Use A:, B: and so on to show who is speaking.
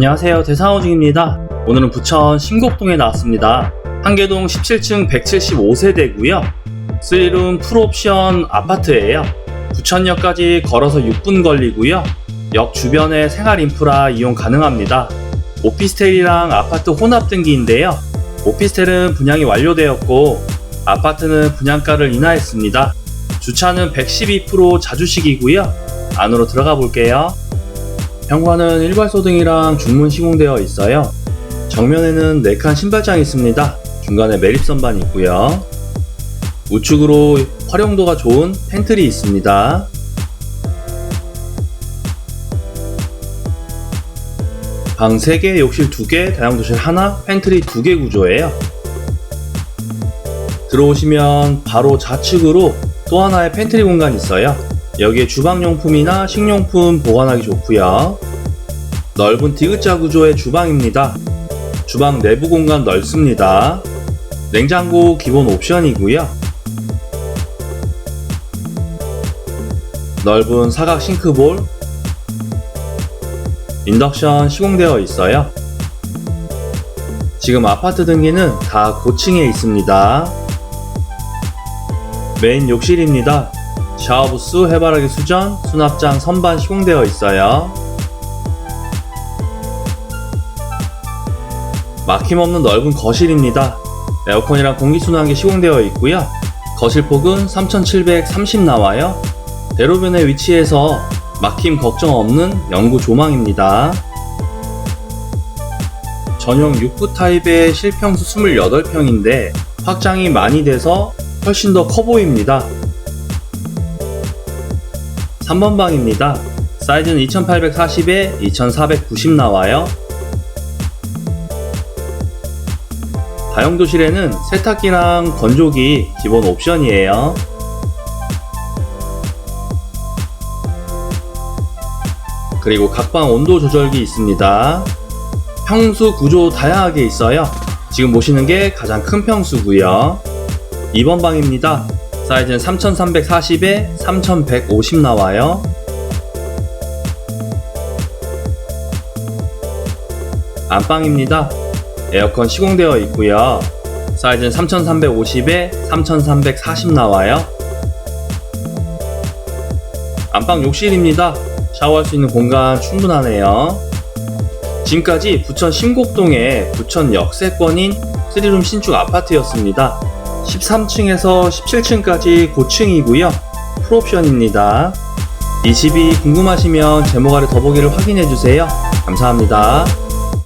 A: 안녕하세요. 대상호중입니다. 오늘은 부천 신곡동에 나왔습니다. 한계동 17층 175세대고요. 3룸 풀옵션 아파트예요. 부천역까지 걸어서 6분 걸리고요. 역 주변에 생활 인프라 이용 가능합니다. 오피스텔이랑 아파트 혼합 등기인데요. 오피스텔은 분양이 완료되었고 아파트는 분양가를 인하했습니다. 주차는 112% 자주식이고요. 안으로 들어가 볼게요 현관은 일괄소등이랑 중문 시공되어 있어요. 정면에는 4칸 신발장이 있습니다. 중간에 매립선반 있고요. 우측으로 활용도가 좋은 팬트리 있습니다. 방 3개, 욕실 2개, 다용도실 하나, 팬트리 2개 구조예요. 들어오시면 바로 좌측으로 또 하나의 팬트리 공간이 있어요. 여기에 주방용품이나 식료품 보관하기 좋고요. 넓은 디귿자 구조의 주방입니다. 주방 내부 공간 넓습니다. 냉장고 기본 옵션이고요. 넓은 사각 싱크볼, 인덕션 시공되어 있어요. 지금 아파트 등기는 다 고층에 있습니다. 메인 욕실입니다. 샤워부스, 해바라기 수전, 수납장 선반 시공되어 있어요. 막힘없는 넓은 거실입니다. 에어컨이랑 공기순환기 시공되어 있고요. 거실 폭은 3730 나와요. 대로변에 위치해서 막힘 걱정 없는 영구 조망입니다. 전용 6구 타입의 실평수 28평인데 확장이 많이 돼서 훨씬 더 커 보입니다. 3번 방입니다. 사이즈는 2840에 2490 나와요. 다용도실에는 세탁기랑 건조기 기본 옵션이에요. 그리고 각방 온도 조절기 있습니다. 평수 구조 다양하게 있어요. 지금 보시는 게 가장 큰 평수고요. 2번 방입니다. 사이즈는 3340에 3150 나와요. 안방입니다. 에어컨 시공되어 있고요. 사이즈는 3350에 3340 나와요. 안방 욕실입니다. 샤워할 수 있는 공간 충분하네요. 지금까지 부천 신곡동의 부천 역세권인 3룸 신축 아파트였습니다. 13층에서 17층까지 고층이고요. 풀옵션입니다. 이 집이 궁금하시면 제목 아래 더보기를 확인해주세요. 감사합니다.